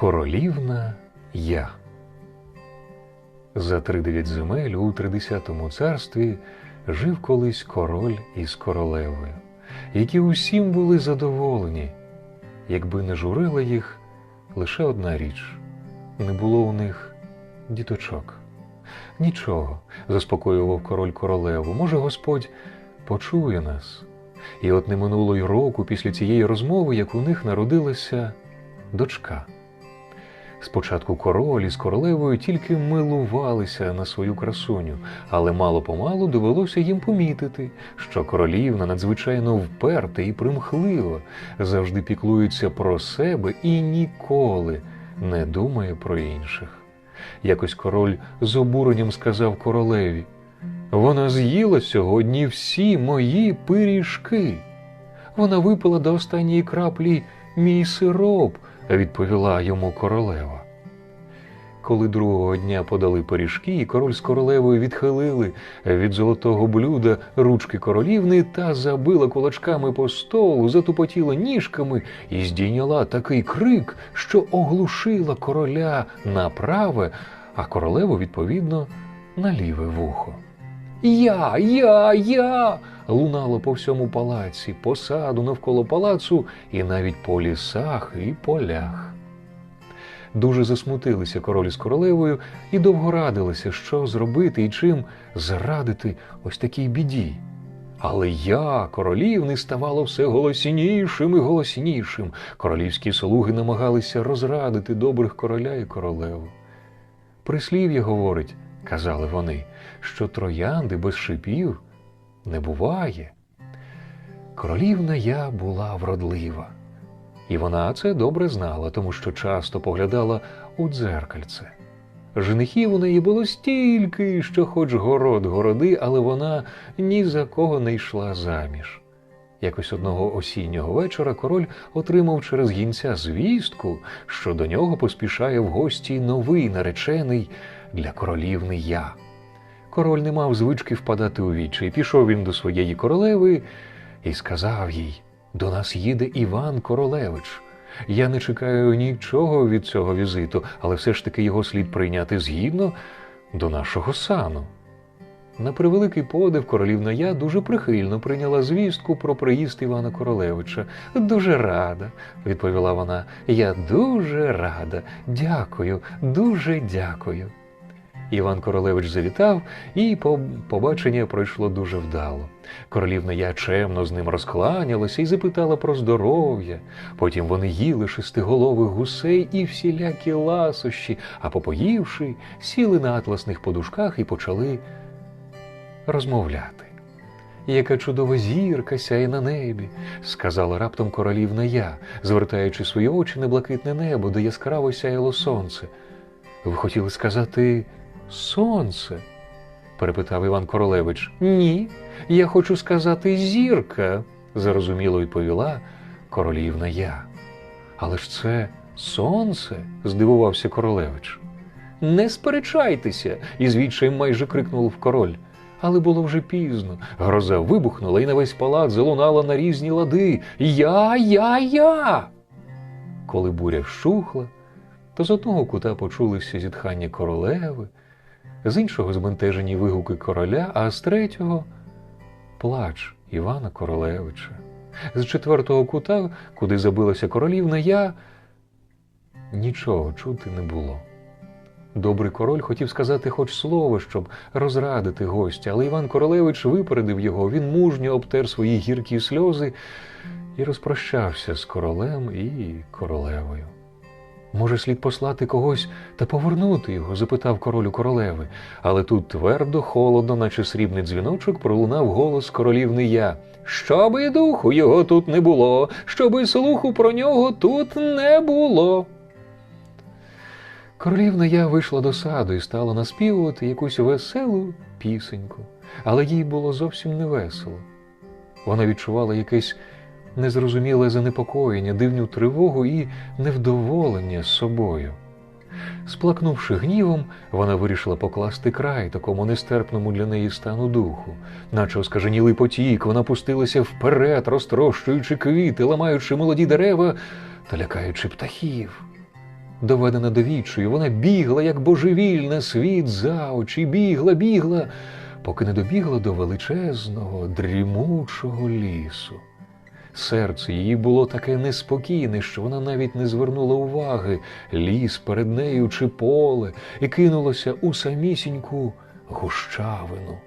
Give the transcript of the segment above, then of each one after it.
Королівна я. За тридев'ять земель у тридесятому царстві жив колись король із королевою, які усім були задоволені, якби не журила їх лише одна річ не було у них діточок. Нічого, заспокоював король королеву. Може, Господь почує нас. І от не минуло й року після цієї розмови, як у них народилася дочка. Спочатку король із королевою тільки милувалися на свою красуню, але мало помалу довелося їм помітити, що королівна надзвичайно вперта і примхлива, завжди піклується про себе і ніколи не думає про інших. Якось король з обуренням сказав королеві: Вона з'їла сьогодні всі мої пиріжки. Вона випила до останньої краплі мій сироп, відповіла йому королева. Коли другого дня подали пиріжки, і король з королевою відхилили від золотого блюда ручки королівни та забила кулачками по столу, затупотіла ніжками і здійняла такий крик, що оглушила короля на праве, а королеву, відповідно, на ліве вухо. Я, я, я. лунало по всьому палаці, по саду навколо палацу і навіть по лісах і полях. Дуже засмутилися король з королевою і довго радилися, що зробити і чим зрадити ось такій біді. Але я, королівни, ставало все голоснішим і голоснішим. Королівські слуги намагалися розрадити добрих короля і королеву. Прислів'я говорить, казали вони, що троянди без шипів не буває. Королівна я була вродлива. І вона це добре знала, тому що часто поглядала у дзеркальце. Женихів у неї було стільки, що хоч город городи, але вона ні за кого не йшла заміж. Якось одного осіннього вечора король отримав через гінця звістку, що до нього поспішає в гості новий наречений для королівни я. Король не мав звички впадати у вічі, пішов він до своєї королеви і сказав їй до нас їде Іван Королевич. Я не чекаю нічого від цього візиту, але все ж таки його слід прийняти згідно до нашого сану. На превеликий подив королівна я дуже прихильно прийняла звістку про приїзд Івана Королевича. Дуже рада, відповіла вона. Я дуже рада. Дякую, дуже дякую. Іван Королевич завітав, і побачення пройшло дуже вдало. Королівна я чемно з ним розкланялася і запитала про здоров'я. Потім вони їли шестиголових гусей і всілякі ласощі, а попоївши, сіли на атласних подушках і почали розмовляти. Яка чудова зірка сяє на небі, сказала раптом королівна я, звертаючи свої очі на блакитне небо, де яскраво сяяло сонце. Ви хотіли сказати сонце? перепитав Іван Королевич. Ні, я хочу сказати зірка, зарозуміло відповіла королівна я. Але ж це сонце, здивувався королевич. Не сперечайтеся, із відчаєм майже крикнув король. Але було вже пізно. Гроза вибухнула і на весь палац залунала на різні лади. Я, я, я. Коли буря вщухла, то з одного кута почулися зітхання королеви, з іншого збентежені вигуки короля, а з третього плач Івана Королевича. З четвертого кута, куди забилася королівна, я нічого чути не було. Добрий король хотів сказати хоч слово, щоб розрадити гостя, але Іван Королевич випередив його, він мужньо обтер свої гіркі сльози і розпрощався з королем і королевою. Може, слід послати когось та повернути його? запитав король у королеви. Але тут твердо, холодно, наче срібний дзвіночок, пролунав голос королівни я. Щоби духу його тут не було, щоби слуху про нього тут не було. Королівна я вийшла до саду і стала наспівувати якусь веселу пісеньку, але їй було зовсім не весело. Вона відчувала якесь незрозуміле занепокоєння, дивну тривогу і невдоволення з собою. Сплакнувши гнівом, вона вирішила покласти край такому нестерпному для неї стану духу, наче оскаженілий потік, вона пустилася вперед, розтрощуючи квіти, ламаючи молоді дерева та лякаючи птахів. доведена до відчаю. Вона бігла, як божевільна, світ за очі, бігла, бігла, поки не добігла до величезного, дрімучого лісу. Серце її було таке неспокійне, що вона навіть не звернула уваги ліс перед нею чи поле і кинулося у самісіньку гущавину.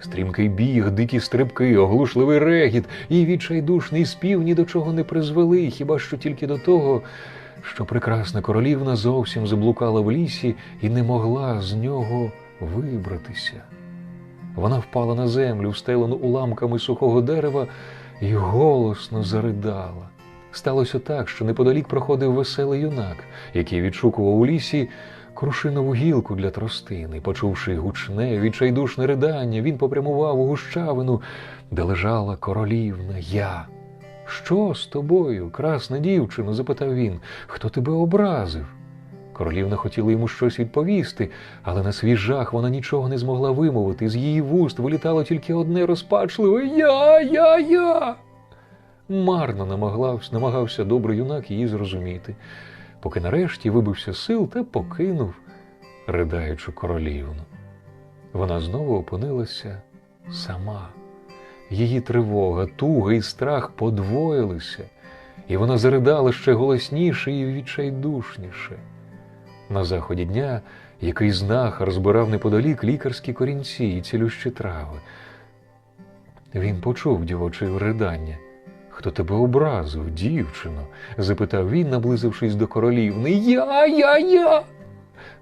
Стрімкий біг, дикі стрибки, оглушливий регіт і відчайдушний спів ні до чого не призвели, хіба що тільки до того, що прекрасна королівна зовсім заблукала в лісі і не могла з нього вибратися. Вона впала на землю, встелену уламками сухого дерева, і голосно заридала. Сталося так, що неподалік проходив веселий юнак, який відшукував у лісі крушинову гілку для тростини. Почувши гучне, відчайдушне ридання, він попрямував у гущавину, де лежала королівна я. Що з тобою, красна дівчино? запитав він. Хто тебе образив? Королівна хотіла йому щось відповісти, але на свій жах вона нічого не змогла вимовити. З її вуст вилітало тільки одне розпачливе Я, я, я. Марно намагався, намагався добрий юнак її зрозуміти, поки нарешті вибився сил та покинув ридаючу королівну. Вона знову опинилася сама. Її тривога, туга і страх подвоїлися, і вона заридала ще голосніше і відчайдушніше. На заході дня який знахар збирав неподалік лікарські корінці і цілющі трави. Він почув дівоче ридання. Хто тебе образив, дівчино? запитав він, наблизившись до королівни. Я, я, я.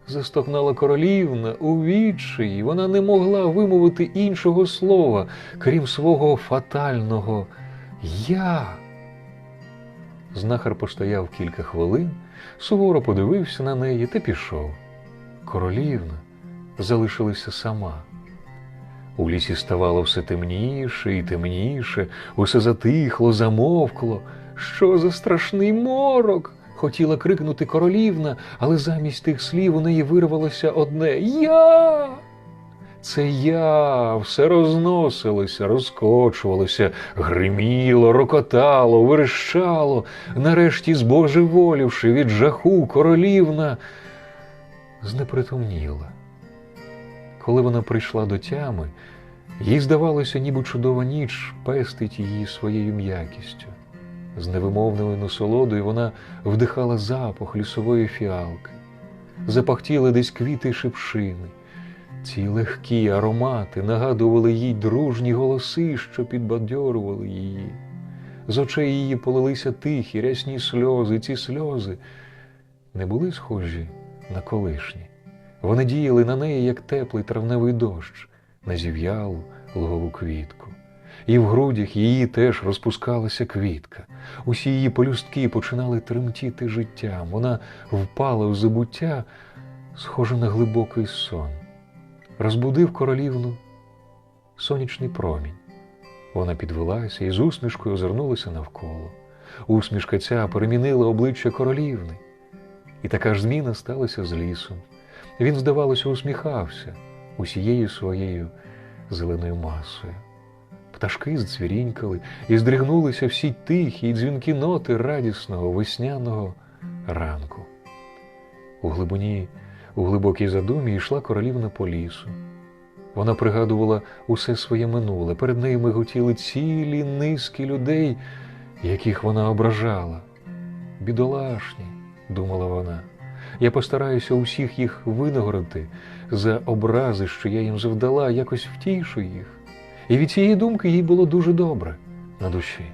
Застогнала королівна у відчаї. Вона не могла вимовити іншого слова, крім свого фатального Я. Знахар постояв кілька хвилин, суворо подивився на неї та пішов. Королівна залишилася сама. У лісі ставало все темніше і темніше, усе затихло, замовкло. Що за страшний морок? Хотіла крикнути королівна, але замість тих слів у неї вирвалося одне Я. Це я все розносилося, розкочувалося, гриміло, рокотало, верещало, нарешті, збожеволівши від жаху, королівна знепритомніла. Коли вона прийшла до тями, їй здавалося, ніби чудова ніч пестить її своєю м'якістю. З невимовною насолодою вона вдихала запах лісової фіалки, запахтіли десь квіти шипшини. Ці легкі аромати нагадували їй дружні голоси, що підбадьорували її. З очей її полилися тихі, рясні сльози. Ці сльози не були схожі на колишні. Вони діяли на неї, як теплий травневий дощ, на зів'ялу лугову квітку. І в грудях її теж розпускалася квітка. Усі її полюстки починали тремтіти життям. Вона впала в забуття, схоже на глибокий сон. Розбудив королівну сонячний промінь. Вона підвелася і з усмішкою озирнулася навколо. Усмішка ця перемінила обличчя королівни. І така ж зміна сталася з лісом. Він, здавалося, усміхався усією своєю зеленою масою. Пташки здзвірінькали і здригнулися всі тихі й дзвінки ноти радісного весняного ранку. У глибині, у глибокій задумі йшла королівна по лісу. Вона пригадувала усе своє минуле. Перед нею миготіли цілі низки людей, яких вона ображала. Бідолашні, думала вона. Я постараюся усіх їх винагородити за образи, що я їм завдала, якось втішу їх. І від цієї думки їй було дуже добре на душі.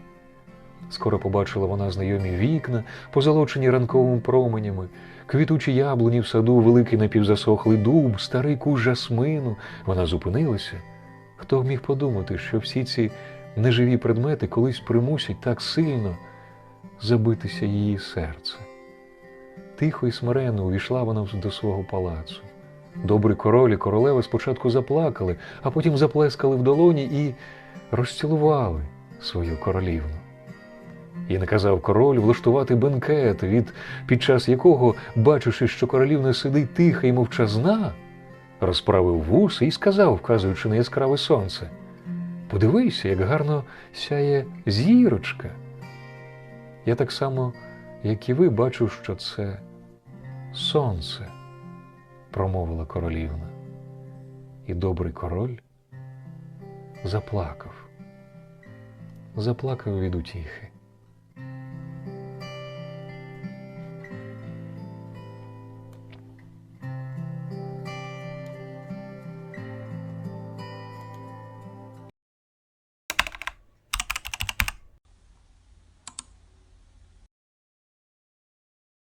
Скоро побачила вона знайомі вікна, позолочені ранковими променями, квітучі яблуні в саду, великий напівзасохлий дуб, старий куш жасмину. Вона зупинилася. Хто міг подумати, що всі ці неживі предмети колись примусять так сильно забитися її серце. Тихо і смиренно увійшла вона до свого палацу. Добрий король і королева спочатку заплакали, а потім заплескали в долоні і розцілували свою королівну. І наказав король влаштувати бенкет, від, під час якого, бачивши, що королівна сидить тиха і мовчазна, розправив вуси і сказав, вказуючи на яскраве сонце: Подивися, як гарно сяє зірочка. Я так само, як і ви, бачу, що це сонце, промовила королівна. І добрий король заплакав, заплакав від утіхи.